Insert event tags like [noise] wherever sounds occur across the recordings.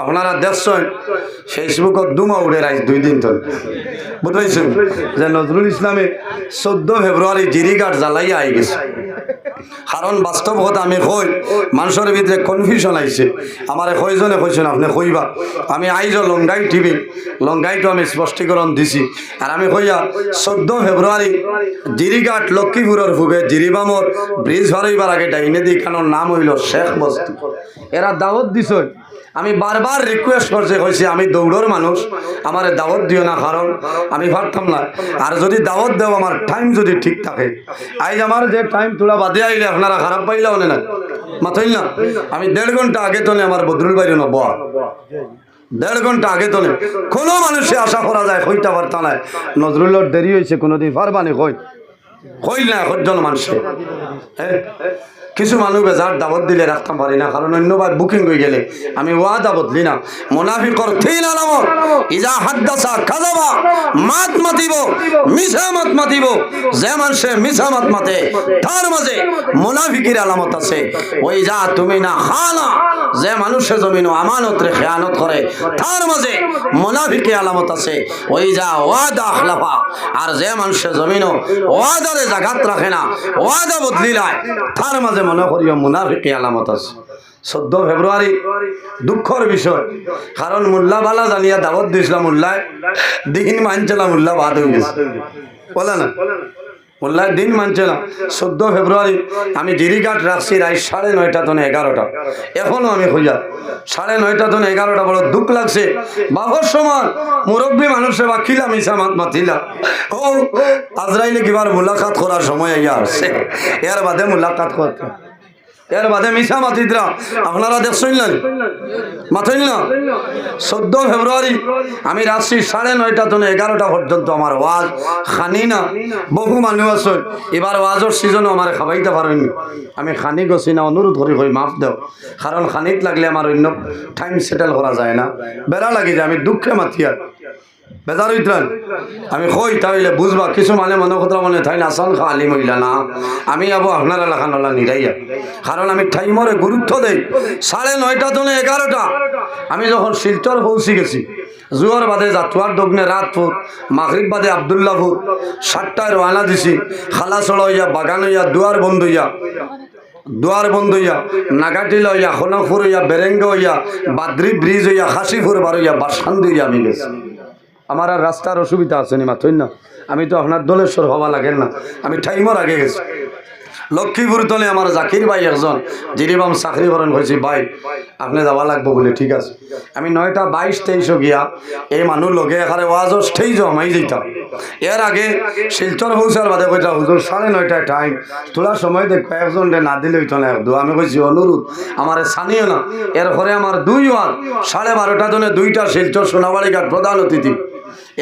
আপনারা দেখছেন, ফেসবুকত দুমা উড়ে দুই দিন ধরে বুঝাইছেন যে নজরুল ইসলামে চোদ্দ ফেব্রুয়ারি জিরিঘাট জ্বালাইয়া আই গেছে। কারণ বাস্তব কথা আমি কই মানুষের ভিতরে কনফিউশন আইছে আমার কয়জনে কইছেন আপনি কইবা আমি আইজ লঙ্গাই টিভি লঙ্গাইটো আমি স্পষ্টীকরণ দিছি। আর আমি কইয়া চোদ্দ ফেব্রুয়ারি জিরিঘাট লক্ষ্মীপুরের ফুবে জিরিবামর ব্রিজ হারাইবার আগে ডাইনে দি কারণ নাম হইল শেখ বস্তু এরা দাওয়াত দিছ। আমি বারবার রিকোয়েস্ট করছে, কইছি, আমি দৌড়র মানুষ, আমার দাওয়াত দিও না, কারণ আমি পারতাম না। আর যদি দাওয়াত দেও, আমার টাইম যদি ঠিক থাকে। আজ আমার যে টাইম তোলা বাদে আইলে আপনারা খারাপ পাইলেও না। মাথইল না? আমি দেড় ঘণ্টা আগে তোলে আমার বদরুল বাইরে নব দেড় ঘণ্টা আগে তোলে। কোনো মানুষে আশা করা যায় কইটা পারতা নাই। নজরুলের দেরি হয়েছে কোনোদিন পারবানি কই? কই না সজ্জন মানুষে। হ্যাঁ? কিছু মানুষ বেজার দাবত দিলে রাখতাম পারি না কারণ অন্যবার বুকিং হয়ে গেলে। আমি ওয়াদা বদলি না মোনাফিকর থা আলামত ইজা কাজাবা মাত মাতিব, মিছা মাত মাতিব, যে মানুষে মিছা মাত মাতে, তার মাঝে মোনাফিকির আলামত আছে। ওই যা তুমি না খানা যে মানুষের জমিন আমানত রে খেয়ানত করে, তার মাঝে মোনাফিকি আলামত আছে। ওই যা ওয়াদা আখলাফা, আর যে মানুষে জমিন ওয়াদারে জাগাত রাখে না, ওয়াদা বদলি লায়, তার মাঝে মনে করিও মুনাফিকি আলামত আছে। চোদ্দ ফেব্রুয়ারি দুঃখর বিষয়। কারণ মোল্লা বালা জানিয়া দাবত দিয়েছিলাম মোল্লায় দিন মানছিলাম মোল্লা বাদ হয়ে গেছে বলে না? মোল্লায় দিন মানছে না চোদ্দ ফেব্রুয়ারি আমি জিরিঘাট রাখছি রাত সাড়ে নয়টা তনে এগারোটা এখনও আমি খুঁজা সাড়ে নয়টা তনে এগারোটা বড় দুঃখ লাগছে। বাবর সমান মুরব্বী মানুষের বা খিলা মিশা মাত মাতিলা। ও আজরাইলে কিবার মুলাকাত করার সময় ইয়া আসছে এর বাদে মুলাকাত করতে এর বাদে মিশা মাতিদরা। আপনারা দেখছেন না মাথইল না? চোদ্দ ফেব্রুয়ারি, আমি রাত্রি সাড়ে নয়টা থেকে এগারোটা পর্যন্ত আমার ওয়াজ। খানি না, বহু মানুষ আছে। এবার ওয়াজর সিজনও আমার খাবাইতে পারেনি আমি খানি গছি না অনুরোধ করি কই, মাফ দেও। কারণ খানিত লাগলে আমার অন্য টাইম সেটেল করা যায় না। বেড়া লাগি যায়, আমি দুঃখে মাতিয়া বেজার হইতেন আমি কই তাইলে বুঝবা, কিছু মানে মনে কথা মনে থাই না আসল খালি মহিলা না। আমি আবো আপনার এলাকা নলা নিরাইয়া কারণ আমি টাইমরে গুরুত্ব দেই। সাড়ে নয়টা থেকে এগারোটা আমি যখন শিলচর পৌঁছে গেছি জুয়ার বাদে জাতুয়ার দগ্নে রাতপুর মাগরিব বাদে আবদুল্লাপুর সাতটায় রওনা দিছি খালাসড় হইয়া বাগান হইয়া দুয়ার বন্ধ হইয়া দুয়ার বন্ধ হইয়া নাগাটিল হইয়া খনকপুর হইয়া বেরেঙ্গ হইয়া বাদ্রি ব্রিজ হইয়া খাসিপুর বার হইয়া বাসান্দি হইয়া আমি গেছি। আমার আর রাস্তার অসুবিধা আছে নি মাথই না? আমি তো আপনার দলেশ্বর হওয়া লাগেন না। আমি টাইমর আগে গেছি। লক্ষ্মীপুর তলে আমার জাকির ভাই একজন জিরিবাম চাকরি করেন হয়েছি ভাই, আপনি যাওয়া লাগবো বলে, ঠিক আছে? আমি নয়টা বাইশ তেইশও গিয়া এই মানুষ লগে এখানে ওয়াজর স্টেজ জমাই যেতাম এর আগে শিলচর পৌঁছার বাদে কইতা হুজুর, সাড়ে নয়টায় টাইম তোলার সময় দেখ কয়েকজন না দিলে হইতো না একদম। আমি কইছি, অনুরোধ, আমার সানিও না। এর পরে আমার দুই ওয়ার সাড়ে বারোটা জনে দুইটা শিলচর সোনাবাড়ি ঘাট প্রধান অতিথি।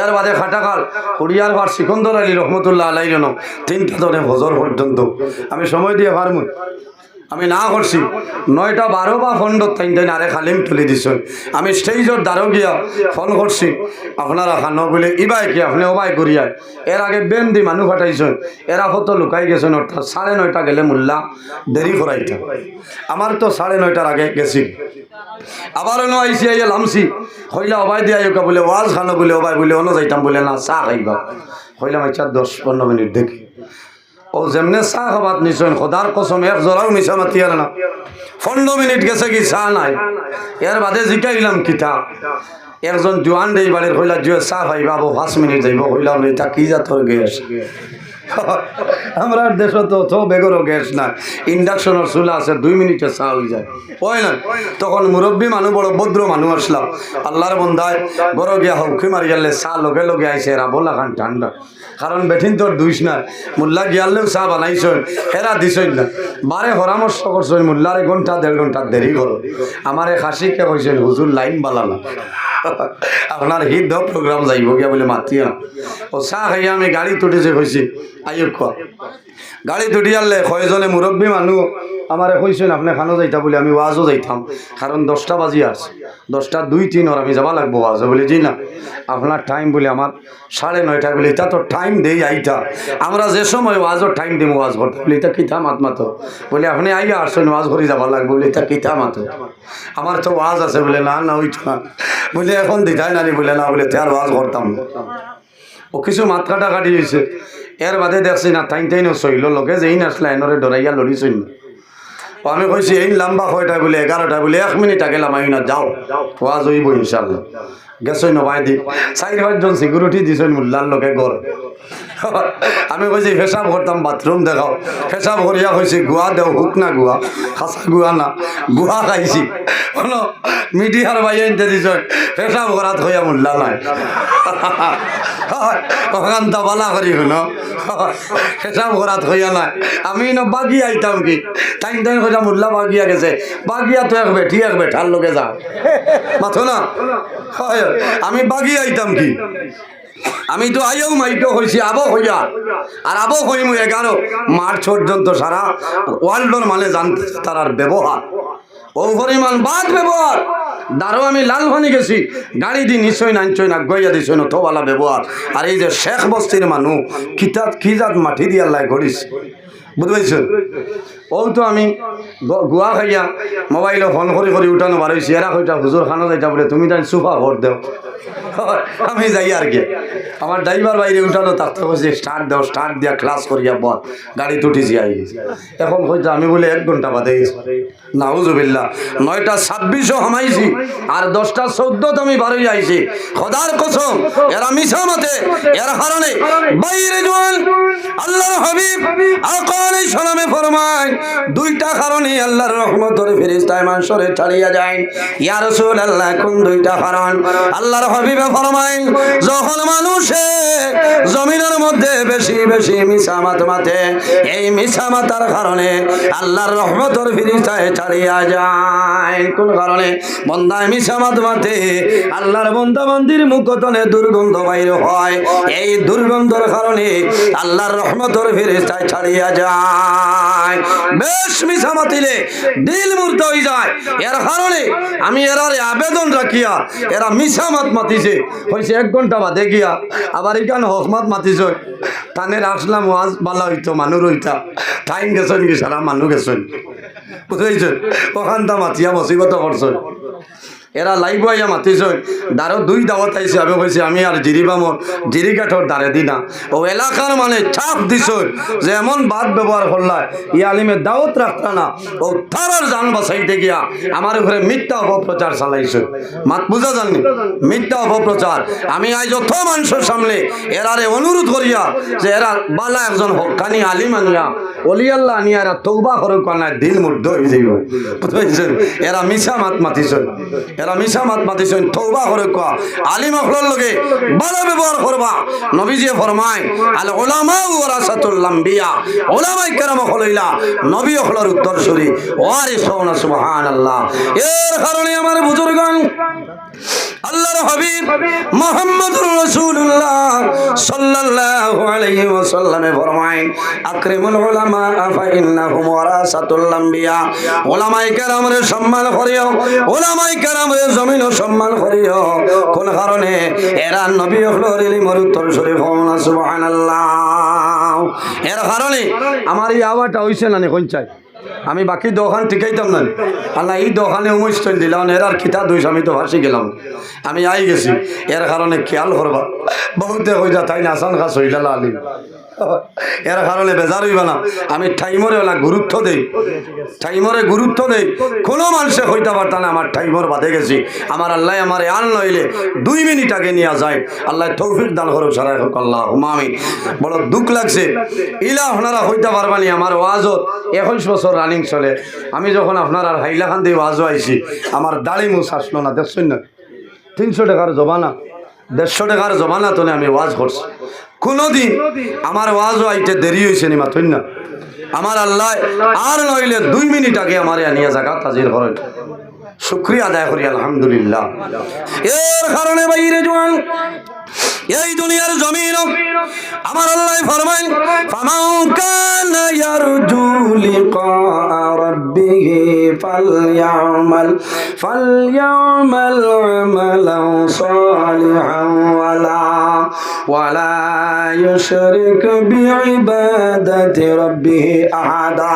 এর বাদে খাটাকাল কুড়িয়ার বার সিকন্দর আলী রহমতুল্লাহ আলাই জন তিনটা ধরে ভজর পর্যন্ত। আমি সময় দিয়ে পারমু। আমি না করছি। নয়টা বারো বা ফন্ড তাই তাই আরে খালিম তুলি দিছ। আমি স্টেজর দ্বারও গিয়া ফোন করছি আপনারা খানো বলে, ইবাই কি, আপনি ওবাই করিয়ায় এর আগে বেন দি মানুষ ফাটাইছেন এরা কত লুকাই গেছেন অর্থাৎ সাড়ে নয়টা গেলে মোল্লা দেরি করাইতে আমার তো সাড়ে নয়টার আগে গেছি। আবার অন্য আইসি আইয়া লামছি। হইলা অবাই দিয়া ইউকা বলে ওয়াজ খানো বলে, অবাই বলে অন্য যাইতাম বলে, না চা খাইবা। হইলাম আচ্ছা দশ পনেরো মিনিট দেখি। ও যেমনে চা খাবাত নিশ্চয় খোদার কসম এক মিশা মাতি আর না। পনেরো মিনিট গেছে কি চা নাই। এর বাদে জিকাইলাম কিতা। একজন জোয়ান দেই বাড়ির হইলা জুয়ে চা ভাইবা পাঁচ মিনিট যাইব হইলাম এটা কি জাতর গ্যাস [laughs] আমরা দেশ তো তো বেগরও গ্যাস না। ইন্ডাকশনের চুলা আছে, দুই মিনিটে চা হয়ে যায়। হয় না? তখন মুরব্বী মানুষ বড় ভদ্র মানুষ আসলাম। আল্লাহর বন্ধায়, বড় গিয়া হৌকি মারি গেলে চা লগে লগে আইসে এরা বলা খান ঠান্ডা। কারণ বেঠিন তোর দুইস না মোল্লা গিয়ালেও চা বানাইছেন হেরা দিছেন না। বারে পরামর্শ করছেন মোল্লারে ঘণ্টা, দেড় ঘণ্টা দেরি করো। আমার খাসিকে কইছেন, হুজুর লাইন বালানা আপনার হৃদ প্রোগ্রাম যাইব গিয়া বলে মাতি ও চা খাইয়া আমি গাড়ি তুটেছে কইছি আয়ুক গাড়ি দুটি আনলে কয়জনে মুরব্বী মানুষ আমার কইছেন আপনি খানো যাইতা বলে, আমি ওয়াজও যাইতাম। কারণ দশটা বাজি আছে। দশটা দুই তিন ওর আমি যাবা লাগবো ওয়াজে বলে জি না। আপনার টাইম বলে আমার সাড়ে নয়টা বলে এটা তো টাইম দেই আইতা। আমরা যে সময় ওয়াজর টাইম দিম, ওয়াজ করতে বলে এটা কিতা মাত বলে, আপনি আইয়া আসছেন ওয়াজ করে যাবা লাগবে বলে এটা কিতা মাতো? আমার তো ওয়াজ আছে বলে, না না ওইটা বলে, এখন দিতাই নানি বলে, না, বলে তার ওয়াজ করতাম ও কিছু মাত কাটা হয়েছে এর বাদে দেখছি না টাইম টাইন সইল লোকে যেই নাচলে এনরে ডরাইয়া লড়িছই না ও আমি কইছি, এই লম্বা কয়টা বলে এগারোটা বলে, এক মিনিট আগে লামাই না যাও। ওয়াজ হইব ইনশাল্লাহ গেছই নবাই দি। চারি পাঁচজন সিকিউরিটি দিছই মোল্লার লোকে গর আমি কইছি পেশাব করতাম বাথরুম দেখাও। পেশাব করিয়া কইছি গুয়া দেও, হুক না গুয়া খাসা গুয়া না গুয়া খাইছি। কোনো মিডিয়ার বাইরে আনতে দিছ পেশাব করাত হইয়া মোল্লা নাই। ওখান বালা করি শুনো। পেশাব করাত হইয়া নাই। আমি ন বাগি আইতাম কি? টাইম টাইম কইয়া মোল্লা বাগিয়া গেছে বাগিয়া তো এক বেঠি, এক বেঠার লোকে যা মাথো না? হয় আমি বাগি আইতাম কি? আমি তো আইও মাইটো হয়েছি আবো হইয়া। আর আবো হইমু এগারো মার্চ পর্যন্ত সারা ওয়ার্ল্ডর মানে জানতে তার ব্যবহার ও পরিমাণ বাদ ব্যবহার দারো, আমি লাল ভানি গেছি। গাড়ি দি নিশ্চয় নাঞ্চয় না গইয়া দিছই না থালা ব্যবহার। আর এই যে শেখ বস্তির মানুষ কিতাব কি জাত মাটি দিয়ে আল্লাহ করিস বুঝতে পারছেন? ও তো আমি গুয়া খাইয়া মোবাইলে ফোন করে করে উঠানো বারোইছি এরা কইটা হুজুর খানো যাইতা বলে, তুমি তাই সুফা ভোট দেও। [laughs] আমি যাই আর কি আমার ড্রাইভার বাইরে উঠানো থাকতে কইছে স্টার্ট দাও স্টার্ট দিয়া ক্লাস করিয়া বল। গাড়ি তুটিছি আই এখন কইতে আমি বলে এক ঘণ্টা বাদে গেছি নাউজুবিল্লা, নয়টা ছাব্বিশও হামাইছি আর দশটা চোদ্দত আমি বারোই আইছি খোদার কসম এরা মিছা মতে এর কারণে বাইরে জোয়ান আল্লাহর হাবিব আকালে সালামে ফরমায় দুইটা কারণে আল্লাহর রহমতের ফেরেশতায় মানুষরে ছাড়িয়া যায়। ইয়া রাসূলুল্লাহ, কোন দুইটা কারণ? আল্লাহর হাবিবে ফরমায়, যখন মানুষে জমিনের মধ্যে বেশি বেশি মিছা মাত, এই মিছা মাতার কারণে আল্লাহর রহমতের ফেরেশতায় ছাড়িয়া যায়। কোন কারণে? বন্দায় মিছা মাত, আল্লাহর বন্দা মন্দির মুখতনে দুর্গন্ধ বাইর হয়। এই দুর্গন্ধর কারণে আল্লাহর রহমতের ফেরেশতায় ছাড়িয়া যায়। বেশ মিছা মাতিলে দিল মূর্ত হয়ে যায়। এর কারণে আমি এরারে আবেদন রাখিয়া এরা মিছা মাত মাতিছে। হয়েছে এক ঘণ্টা বাদে গিয়া আবার এখান হকমাত মাতিছ। তানে আসলাম ওয়াজ বালা হইতো মানুষ হইতা টাইম গেছেন কি সারা মানুষ গেছেন? বুঝেছ ওখানটা মাতিয়া মসিবত করছেন। এরা লাইভ আইয়া মাতিছ দারো দুই দাওয়াত আইছে আমি কইছি আমি আর জিরিবামর জিরি কাঠর দাঁড়ে দি না। ও এলাকার মানে চাপ দিছ, যে এমন বাদ ব্যবহার করলা ই আলিমে দাওয়াত রাখতা না। ও তারার জান বাসাইতে গিয়া আমার ঘরে মিথ্যা অপপ্রচার চালাইছ। মাত বুঝা জানি মিথ্যা অপপ্রচার আমি আজ যত মানুষের সামনে এরারে অনুরোধ করিয়া যে এরা বালা একজন হকানি আলিম আনিয়া অলিয়াল্লাহ আনিয়া এরা তৌবা করুক দিল মুগ্ধ হয়ে যাইব। এরা মিছা মাত মাতিছেন এরা মিশা মাত মাতিছেন তৌবা করে কোয়া। আলিম আখলার লগে ভালো ব্যবহার করবা। নবীজি ফরমায়, আল ওলামা ওয়ারাসাতুল লাম্বিয়া ওলামাই কেরাম হলইলা, নবী অখলার ওয়ারি ওয়ারিস সুবহান আল্লাহ এর কারণে আমার বুজুর্গান আল্লাহর হাবিব মুহাম্মদুর রাসূলুল্লাহ সাল্লাল্লাহু আলাইহি ওয়াসাল্লামে ফরমায়, আকরিমুল উলামা আফা ইন্নাহুম ওয়ারাসাতুল আম্বিয়া। উলামায়ে কেরামরে সম্মান করিও, উলামায়ে কেরামরে জমিন সম্মান করিও। কোন কারণে? এরা নবী হলোর ইলমের উত্তর শরীফ হন সুবহানাল্লাহ। এর কারণে আমার এই আওয়াজটা হইছে না, কোন চাই? আমি বাকি দোকান ঠিকাইতাম না। আল্লাহ এই দোকানে অনুষ্ঠান দিলাম এর আর খিতা দুইশ আমি তো ভাসি গেলাম। আমি আই গেছি। এর কারণে খেয়াল করবা। বহুতে হয়ে যা তাই নাসান খাস হইলা আলি এর কারণে বেজার হইবা না। আমি টাইমরে ওলা গুরুত্ব দেই। টাইমরে গুরুত্ব দেই। কোনো মানুষে হইতে পারত না, আমার টাইমর বাদে গেছি। আমার আল্লাহ আমার আন লইলে দুই মিনিট আগে নিয়ে যায়। আল্লাহ তৌফিক দান করো সারা হোক আল্লাহ হুমামি বড় দুঃখ লাগছে? ইলা আপনারা হইতে পারবানি আমার ওয়াজত একুশ বছর রানিং চলে। আমি যখন আপনার আর হাইলাখান দিয়ে ওয়াজও আইছি, আমার দাড়ি মুছ আসলো না, দেখছেন না? তিনশো টাকার জমানা। দেড়শো টাকার জমানা তো আমি ওয়াজ করছি। কোনোদিন আমার ওয়াজও আইতে দেরি হয়েছে নি, মাথুন না। আমার আল্লাহ আর নইলে দুই মিনিট আগে আমার আনিয়া জায়গা হাজির করেন। শুক্রিয়া আদায় করি, আলহামদুলিল্লাহ। এর কারণে বাইরে জোয়ান, এই দুনিয়ার জমিন আমার আল্লাহ ফরমাইন, ফামাউ কানা ইয়ারজু রাব্বিহি ফালইয়ামাল ফালইয়ামাল আমালান সালিহান ওয়ালা ইউশরিক বিইবাদাতি রাব্বিহি আহাদা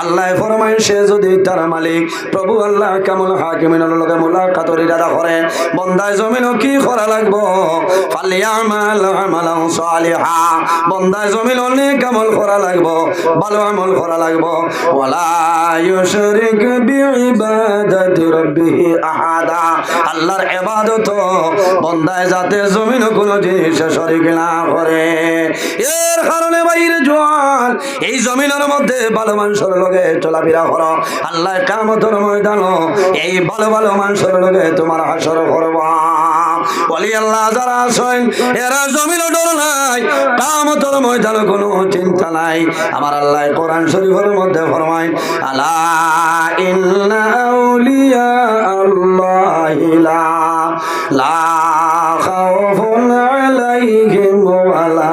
আল্লাহ ফরমাইন সে যদি তার মালিক, প্রভু আল্লাহ কামুল হাকিমিনের লগে মুলাকাতর ইরাদা করে, বন্দায় জমিনও কি করা লাগবো? ফালিয়ামাল আমালান সালিহা। বন্দায় জমিন অনেক আমল করা লাগবো, ভালো আমল করা লাগবো। ওয়ালা ইউশরিক বিইবাদাতি রাব্বিহি আহাদা। আল্লাহর ইবাদত, বন্দায় যাতে জমিন কোনো জিনিস শরীক না করে এর কারণে বাইরে জোয়ান, এই জমিনের মধ্যে ভালো মানুষের লগে চলাফেরা করো। আল্লাহ কামতর ময়দান এই ভালো ভালো মানুষের লগে তোমার হাসর করবা। বলি, আল্লাহ, যারা এরা জমিন ডর নাই কামতর ময়দান কোনো চিন্তা নাই। আমার আল্লাহ কোরআন শরীফের মধ্যে ফরমায়, আলা আউলিয়া আল্লাহি লা লা ওয়ালা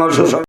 সুসংবাদ